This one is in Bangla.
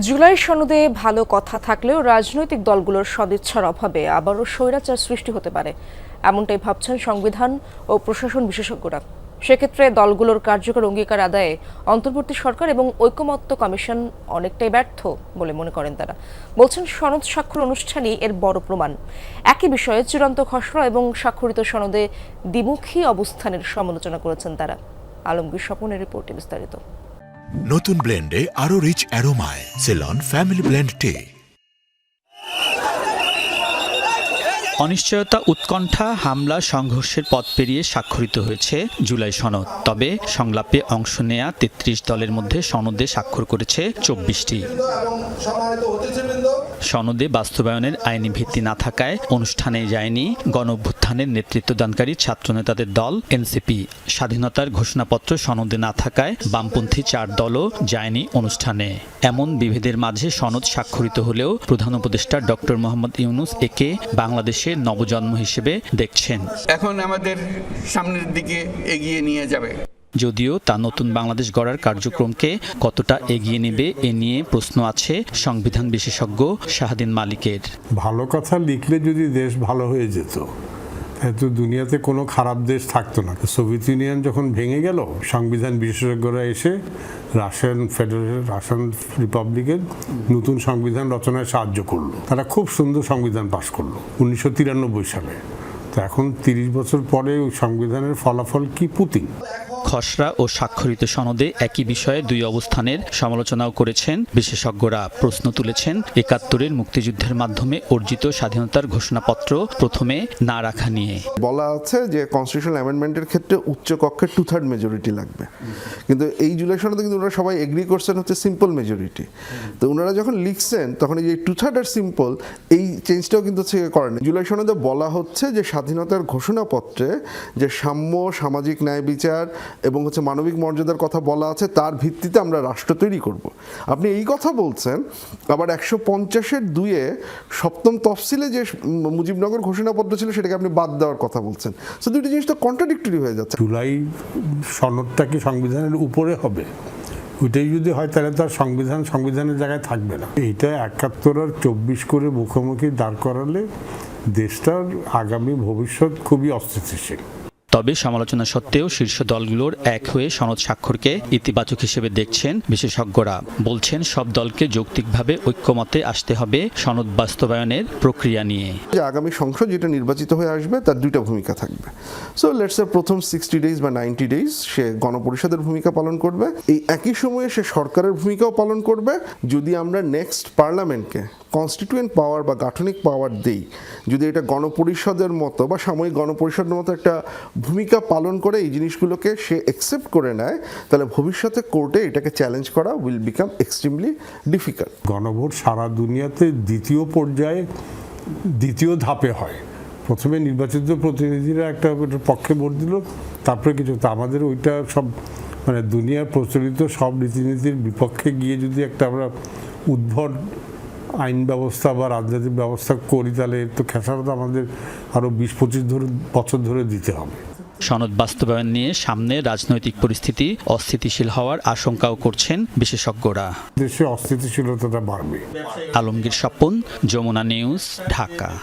জুলাই সনদে ভালো কথা থাকলেও রাজনৈতিক দলগুলোর সদিচ্ছার অভাবে আবারও স্বৈরাচার সৃষ্টি হতে পারে। এমনটাই ভাবছেন সংবিধান ও প্রশাসন বিশেষজ্ঞরা। সেক্ষেত্রে দলগুলোর কার্যকর অঙ্গীকার আদায়ে অন্তর্বর্তী সরকার এবং ঐকমত্য কমিশন অনেকটাই ব্যর্থ বলে মনে করেন তারা। বলছেন, সনদ স্বাক্ষর অনুষ্ঠানই এর বড় প্রমাণ। একই বিষয়ে চূড়ান্ত খসড়া এবং স্বাক্ষরিত সনদে দ্বিমুখী অবস্থানের সমালোচনা করেছেন তারা। আলমগীর স্বপনের রিপোর্টে বিস্তারিত। নতুন ব্লেন্ডে আরও রিচ অ্যারোমায় সেলন ফ্যামিলি ব্লেন্ড টে অনিশ্চয়তা উৎকণ্ঠা হামলা সংঘর্ষের পথ পেরিয়ে স্বাক্ষরিত হয়েছে জুলাই সনদ। তবে সংলাপে অংশ নেয়া তেত্রিশ দলের মধ্যে সনদে স্বাক্ষর করেছে চব্বিশটি। সনদে বাস্তবায়নের আইনি ভিত্তি না থাকায় অনুষ্ঠানে যায়নি গণ অভ্যুত্থানের নেতৃত্বদানকারী ছাত্রনেতাদের দল এনসিপি। স্বাধীনতার ঘোষণাপত্র সনদে না থাকায় বামপন্থী চার দলও যায়নি অনুষ্ঠানে। এমন বিভেদের মাঝে সনদ স্বাক্ষরিত হলেও প্রধান উপদেষ্টা ডক্টর মোহাম্মদ ইউনুস একে বাংলাদেশের নবজন্ম হিসেবে দেখছেন। এখন আমাদের সামনের দিকে এগিয়ে নিয়ে যাবে। যদিও তা নতুন বাংলাদেশ গড়ার কার্যক্রমকে কতটা এগিয়ে নেবে এ নিয়ে প্রশ্ন আছে সংবিধান বিশেষজ্ঞ শাহাদিন মালিকের। ভালো কথা লিখলে যদি দেশ ভালো হয়ে যেত তো দুনিয়াতে কোনো খারাপ দেশ থাকতো না। সোভিয়েত ইউনিয়ন যখন ভেঙে গেল, সংবিধান বিশেষজ্ঞরা এসে রাশিয়ান ফেডারেশন রাশিয়ান রিপাবলিকের নতুন সংবিধান রচনায় সাহায্য করল। তারা খুব সুন্দর সংবিধান পাশ করল, উনিশশো তিরানব্বই সালে। তো এখন তিরিশ বছর পরে ওই সংবিধানের ফলাফল কি পুতিন? খসড়া ও স্বাক্ষরিত সনদে একই বিষয়ে দুই অবস্থানের সমালোচনাও করেছেন বিশেষজ্ঞরা। প্রশ্ন তুলেছেন, একাত্তরের মুক্তিযুদ্ধের মাধ্যমে অর্জিত স্বাধীনতার ঘোষণাপত্র প্রথমে না রাখা নিয়ে। বলা আছে যে কনস্টিটিউশনাল অ্যামেন্ডমেন্টের ক্ষেত্রে উচ্চ কক্ষের টু থার্ড মেজরিটি লাগবে। কিন্তু এই জুলাই সনদে কিন্তু ওনারা সবাই এগ্রি করছেন হচ্ছে সিম্পল মেজরিটি তো ওনারা যখন লিখছেন, তখন এই টু থার্ড আর সিম্পল এই চেঞ্জটাও কিন্তু হচ্ছে করেন। জুলাই সনদে বলা হচ্ছে যে স্বাধীনতার ঘোষণাপত্রে যে সাম্য, সামাজিক ন্যায় বিচার এবং হচ্ছে মানবিক মর্যাদার কথা বলা আছে, তার ভিত্তিতে আমরা রাষ্ট্র তৈরি করব। আপনি এই কথা বলছেন, আবার একশো পঞ্চাশের দুয়ে সপ্তম তফসিলে যে মুজিবনগর ঘোষণাপত্র ছিল, সেটাকে আপনি বাদ দেওয়ার কথা বলছেন। সো দুটি জিনিস তো কন্ট্রাডিক্টরি হয়ে যাচ্ছে। জুলাই সনদটা কি সংবিধানের উপরে হবে? ওইটাই যদি হয়, তাহলে তার সংবিধান সংবিধানের জায়গায় থাকবে না। এইটা একাত্তর আর চব্বিশ করে মুখোমুখি দাঁড় করালে দেশটার আগামী ভবিষ্যৎ খুবই অস্থিতিশীল। তবে সমালোচনা সত্ত্বেও শীর্ষ দলগুলোর এক হয়ে সনদ স্বাক্ষরকে ইতিবাচক হিসেবে দেখছেন বিশেষজ্ঞরা। বলছেন, সব দলকে যৌক্তিকভাবে ঐক্যমতে আসতে হবে সনদ বাস্তবায়নের প্রক্রিয়া নিয়ে। যে আগামী সংসদ যেটা নির্বাচিত হয়ে আসবে, তার দুইটা ভূমিকা থাকবে। সো লেটস প্রথম সিক্সটি ডেজ বা নাইনটি ডেজ সে গণপরিষদের ভূমিকা পালন করবে। এই একই সময়ে সে সরকারের ভূমিকাও পালন করবে। যদি আমরা নেক্সট পার্লামেন্টকে কনস্টিটিউয়েন্ট পাওয়ার বা গাঠনিক পাওয়ার দেই, যদি এটা গণপরিষদের মতো বা সাময়িক গণপরিষদের মতো একটা ভূমিকা পালন করে এই জিনিসগুলোকে সে অ্যাকসেপ্ট করে নেয়, তাহলে ভবিষ্যতে কোর্টে এটাকে চ্যালেঞ্জ করা উইল বিকাম এক্সট্রিমলি ডিফিকাল্ট গণভোট সারা দুনিয়াতে দ্বিতীয় পর্যায়ে, দ্বিতীয় ধাপে হয়। প্রথমে নির্বাচিত প্রতিনিধিরা একটা পক্ষে ভোট দিল, তারপরে কিছু আমাদের ওইটা সব মানে দুনিয়ার প্রচলিত সব রীতিনীতির বিপক্ষে গিয়ে যদি একটা আমরা উদ্ভট আইন ব্যবস্থা বা রাজনৈতিক ব্যবস্থা করি, তাহলে তো খেসারত আমাদের আরও বিশ পঁচিশ ধরে, বছর ধরে দিতে হবে। সনদ বাস্তবায়ন নিয়ে সামনে রাজনৈতিক পরিস্থিতি অস্থিতিশীল হওয়ার আশঙ্কাও করছেন বিশেষজ্ঞরা। দেশে অস্থিতিশীলতা বাড়বে। আলমগীর স্বপন যমুনা নিউজ ঢাকা।